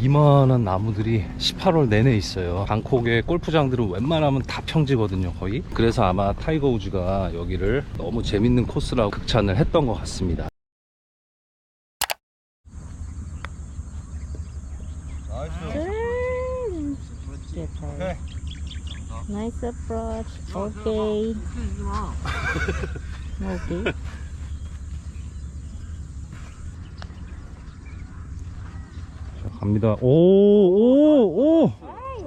이만한 나무들이 18월 내내 있어요. 방콕의 골프장들은 웬만하면 다 평지거든요, 거의. 그래서 아마 타이거 우즈가 여기를 너무 재밌는 코스라고 극찬을 했던 것 같습니다. Good boy. Nice approach. Okay. Okay. 자, 갑니다. 오, 오, 오!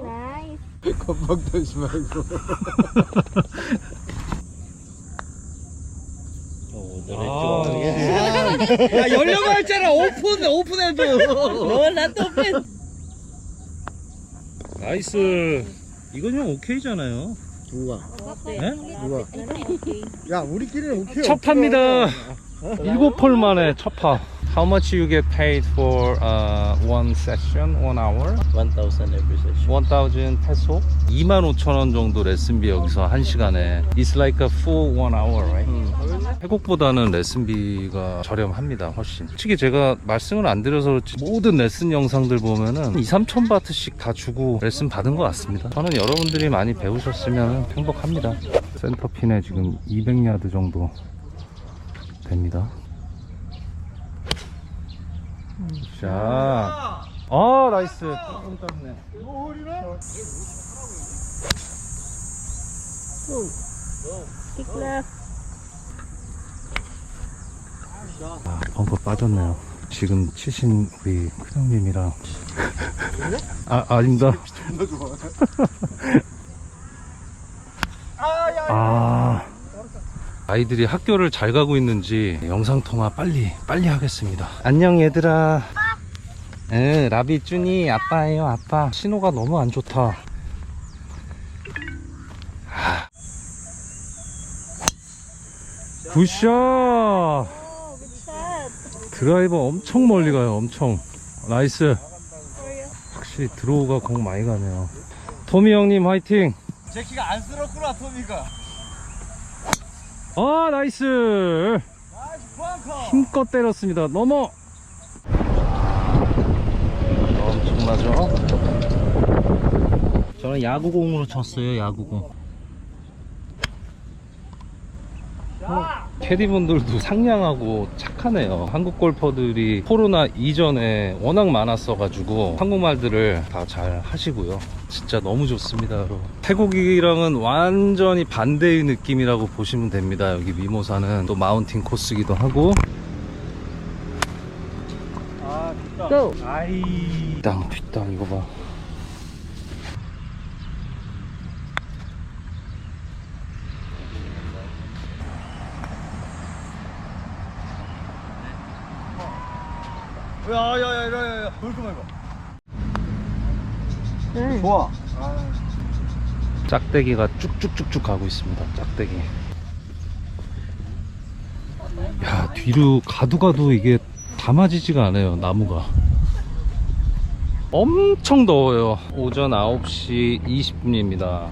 Nice. 겁박대지 말고. 야 열려고 했잖아 오픈 오픈해도 나도 팬. 나이스. 이건 형 오케이잖아요. 누가? 네? 누가? 야, 우리끼리는 오케이. 첫 파입니다. 일곱 홀 만에 첫 파. How much you get paid for uh, one session, one hour? 1000 every session 1000 peso? 25,000원 정도 레슨비 여기서 한 시간에 It's like a full one hour, right? 태국보다는 레슨비가 저렴합니다, 훨씬. 솔직히 제가 말씀을 안 드려서 그렇지 모든 레슨 영상들 보면은 2, 3천 바트씩 다 주고 레슨 받은 것 같습니다. 저는 여러분들이 많이 배우셨으면 행복합니다. 센터핀에 지금 200야드 정도 됩니다. 자, 아 나이스. 아, 벙커 빠졌네요. 지금 치신 우리 큰형님이랑 아 아닙니다. 아 아이들이 학교를 잘 가고 있는지 영상 통화 빨리 빨리 하겠습니다. 안녕 얘들아. 응 라비 쭈니 아빠예요 아빠. 신호가 너무 안 좋다. 아. 굿샷. 드라이버 엄청 멀리 가요 엄청 나이스 확실히 드로우가 공 많이 가네요 토미 형님 화이팅 제키가 안쓰럽구나 토미가 아 나이스. 힘껏 때렸습니다. 넘어. 엄청나죠? 저는 야구공으로 쳤어요 야구공 캐디분들도 상냥하고 착하네요. 한국 골퍼들이 코로나 이전에 워낙 많았어가지고 한국말들을 다 잘 하시고요. 진짜 너무 좋습니다, 여러분. 태국이랑은 완전히 반대의 느낌이라고 보시면 됩니다. 여기 미모사는 또 마운틴 코스기도 하고. Go. 아이. 뒷땅, 뒷땅, 이거 봐. 야야야야야 왜 이렇게 많이 가 Good. 좋아. 짝대기가 쭉쭉쭉쭉 가고 있습니다. 짝대기. 야, 뒤로 가도 가도 이게 담아지지가 않아요, 나무가. 엄청 더워요. 오전 9시 20분입니다.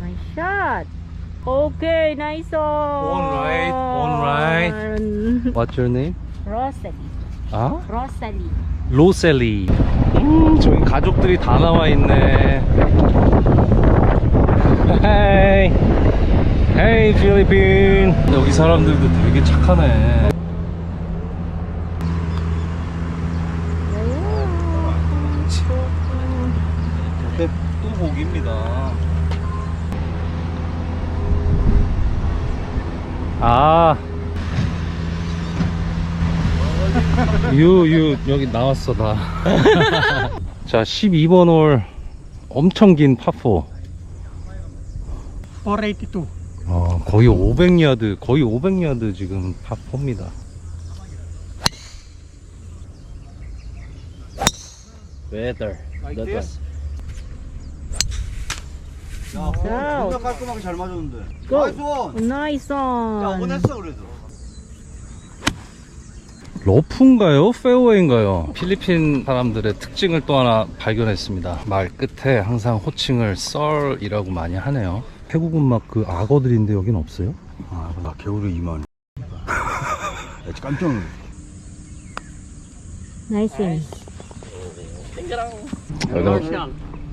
Nice shot. Okay, nice on. One right, one right. What's your name? Rosalie. 아? Rosalie. 로셀리. 음, 저기 가족들이 다 나와 있네. 헤이. 헤이, 필리핀. 여기 사람들도 되게 착하네. 또 고기입니다. 아. 유, 유, 여기 나왔어, 나. 자, 12번 홀. 엄청 긴 파4. 482. 어, 거의 500야드, 거의 500야드 지금 파4입니다. Better Like this? 야, Wow. 존나 깔끔하게 잘 맞았는데. Go. 나이스 원. Nice 야, on. 원했어 그래도. 러프인가요? 페어웨이인가요? 필리핀 사람들의 특징을 또 하나 발견했습니다. 말 끝에 항상 호칭을 썰이라고 많이 하네요. 태국은 막 그 악어들인데 여긴 없어요? 아, 나 개울이 이만. 야, 깜짝 놀랐어. Nice in.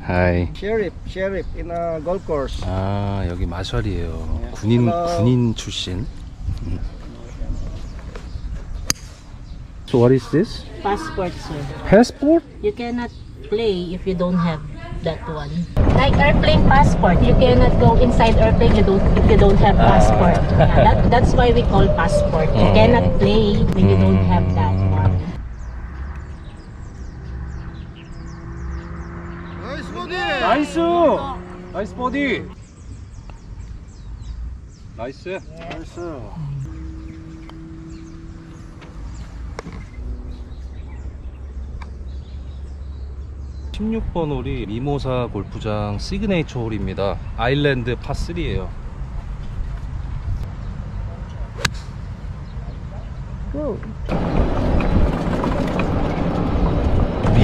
Hello. Hi. Sheriff, sheriff in a golf course. 아 여기 마셜이에요. 군인 군인 출신. 음. So what is this? Passport, sir. Passport? You cannot play if you don't have that one. Like airplane passport, you cannot go inside airplane you don't if you don't have passport. Yeah, that, that's why we call passport. You Mm. cannot play when you don't have that 나이스! 나이스 버디! 나이스. 나이스. 16번 홀이 미모사 골프장 시그네이처 홀입니다. 아일랜드 파3예요.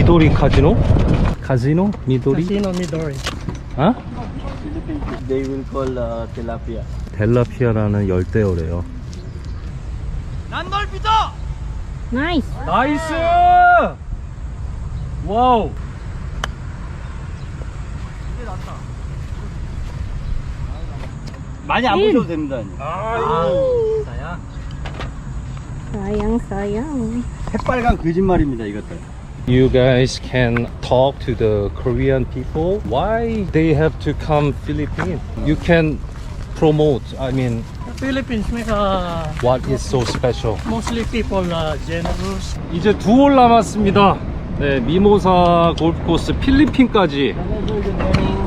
미도리 카지노? 카지노? 미도리? Casino Midori. 아? They will call uh, tilapia. 델라피아라는 열대어래요. Nice. 나이스! 와우! 많이 안 인. 보셔도 됩니다. Sayang, sayang. 새빨간 거짓말입니다, 이것들. You guys can talk to the Korean people. Why they have to come Philippines? You can promote. I mean, Philippines make uh, what is so special? mostly people uh, generous. 이제 두 홀 남았습니다. 네, 미모사 골프코스 필리핀까지.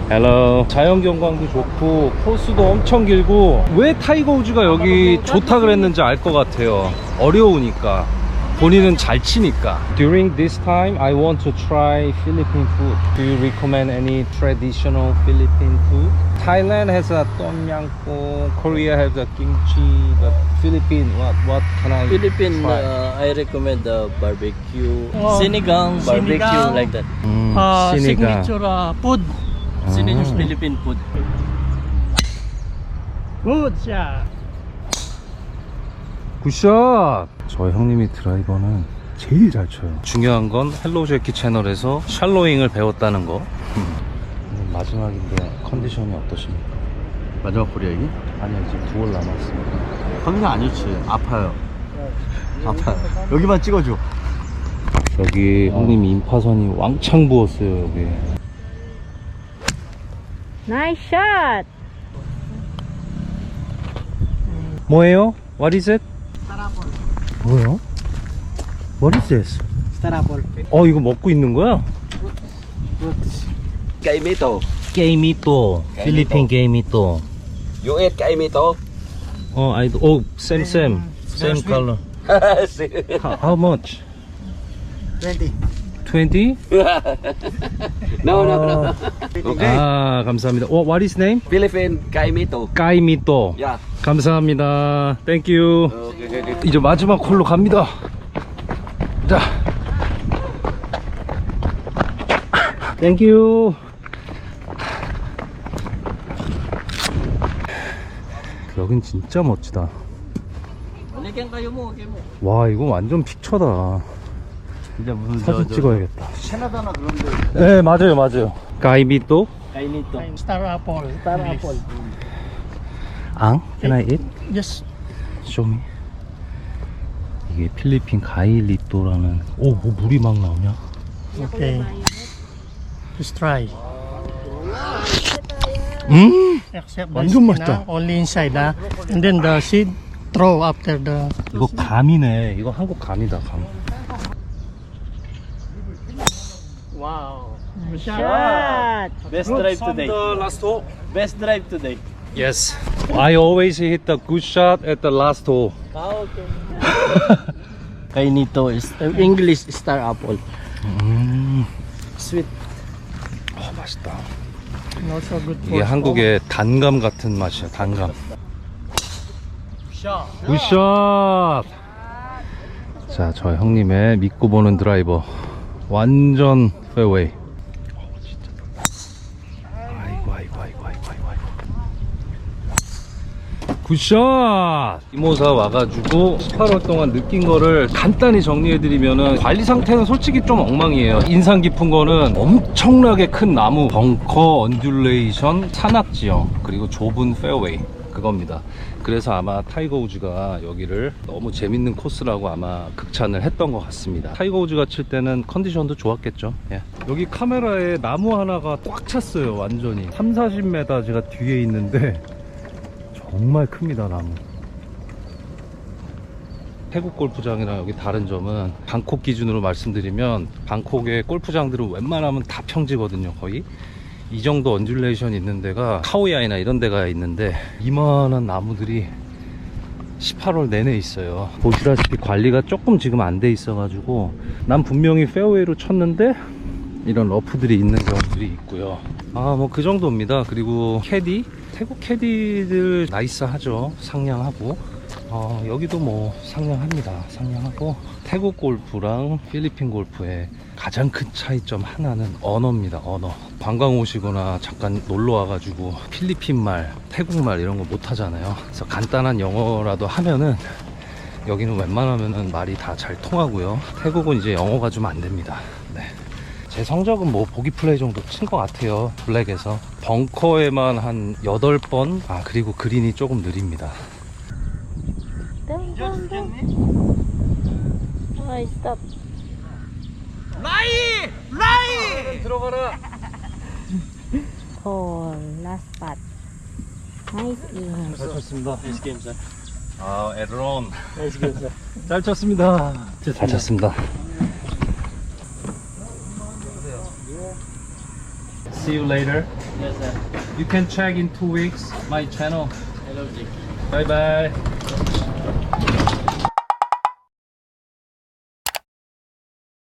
헬로. 자연 경관도 좋고 코스도 엄청 길고 왜 타이거 우즈가 여기 좋다 그랬는지 알 것 같아요. 어려우니까. 본인은 잘 치니까. During this time, I want to try Philippine food. Do you recommend any traditional Philippine food? Thailand has a tom yam goong, Korea has a kimchi, but Philippine, what what can I Philippine, try? uh, I recommend the barbecue. Oh, Sinigang, barbecue, sinigang. like that. 음, Uh, 시니가. signature uh, food. Signature Philippine food. Good shot. 굿샷! 저 형님이 드라이버는 제일 잘 쳐요. 중요한 건 헬로 제키 채널에서 샬로잉을 배웠다는 거. 음. 오늘 마지막인데 컨디션이 어떠십니까? 마지막 홀이야, 이게? 아니요, 지금 두홀 남았습니다. 컨디션 안 좋지. 아파요. 아파요. 여기만 찍어줘. 여기 형님이 인파선이 왕창 부었어요, 여기. Nice shot. 뭐예요? What is it? 뭐요? What is this? 어, 이거 먹고 있는 거야? Kaimito. 게이미또. 필리핀 게이미또. You eat kaimito? 어, I, 오, same, same. Same color. How, how much? 20. 20? no, no, no. Okay. 아 감사합니다. 어, what is name? Philippine kaimito. 까이미또. Yeah. 감사합니다. Thank you. Okay. 이제 마지막 콜로 갑니다. 자. Thank you. 여긴 진짜 멋지다. Okay. 와, 이거 완전 픽처다. 진짜 무슨 사진 찍어야겠다. 캐나다나 그런 데. 네, 맞아요, 맞아요. Star apple. Star apple. 앙? Can I eat? Just 쇼미 이게 필리핀 가이리또라는 오, 뭐 물이 막 나오냐? okay. Just try. 음! 완전 맛있다. ah, only inside, ah. And then the seed throw after the. 이거 감이네. 이거 한국 감이다, 감. Wow. Good Shot. Best drive today. last hole. Best drive today. Yes. I always hit the good shot at the last hole. Ah, okay. Kainito is uh, English star apple. 음. Sweet. 어, 맛있다. And also good for 이게 한국의 단감 같은 맛이야, 단감. 굿샷! 자, 저 형님의 믿고 보는 드라이버. 완전 페어웨이. 아이고, 아이고, 아이고, 아이고. 아이고. 굿샷! 이모사 와가지고 18월 동안 느낀 거를 간단히 정리해드리면은 관리 상태는 솔직히 좀 엉망이에요. 인상 깊은 거는 엄청나게 큰 나무, 벙커, 언듈레이션, 산악지형, 그리고 좁은 페어웨이. 그겁니다. 그래서 아마 타이거 우즈가 여기를 너무 재밌는 코스라고 아마 극찬을 했던 것 같습니다. 타이거 우즈가 칠 때는 컨디션도 좋았겠죠. 예. 여기 카메라에 나무 하나가 꽉 찼어요. 완전히. 3, 40m 제가 뒤에 있는데 정말 큽니다 나무 태국 골프장이랑 여기 다른 점은 방콕 기준으로 말씀드리면 방콕의 골프장들은 웬만하면 다 평지거든요 거의 이 정도 언듈레이션 있는 데가 카오야이나 이런 데가 있는데 이만한 나무들이 18월 내내 있어요. 보시다시피 관리가 조금 지금 안 돼 있어 가지고 난 분명히 페어웨이로 쳤는데 이런 러프들이 있는 경우들이 있고요. 아 뭐 그 정도입니다. 그리고 캐디 태국 캐디들 나이스하죠. 상냥하고 어, 여기도 뭐 상냥합니다. 상냥하고 태국 골프랑 필리핀 골프의 가장 큰 차이점 하나는 언어입니다. 언어. 관광 오시거나 잠깐 놀러 와가지고 필리핀 말 태국 말 이런 거 못하잖아요. 그래서 간단한 영어라도 하면은 여기는 웬만하면은 말이 다 잘 통하고요. 태국은 이제 영어가 좀 안 됩니다. 네. 제 성적은 뭐 보기 플레이 정도 친 것 같아요. 블랙에서. 벙커에만 한 8번? 아 그리고 그린이 조금 느립니다 Dun, dun. Ay, stop. 들어가라 Oh, last spot. Nice in. 잘 쳤습니다 Nice game, sir. 아 에드론 Nice game, sir. 잘 쳤습니다 잘 쳤습니다 See you later Yes, sir. You can check in two weeks my channel Hello, Jake. Bye bye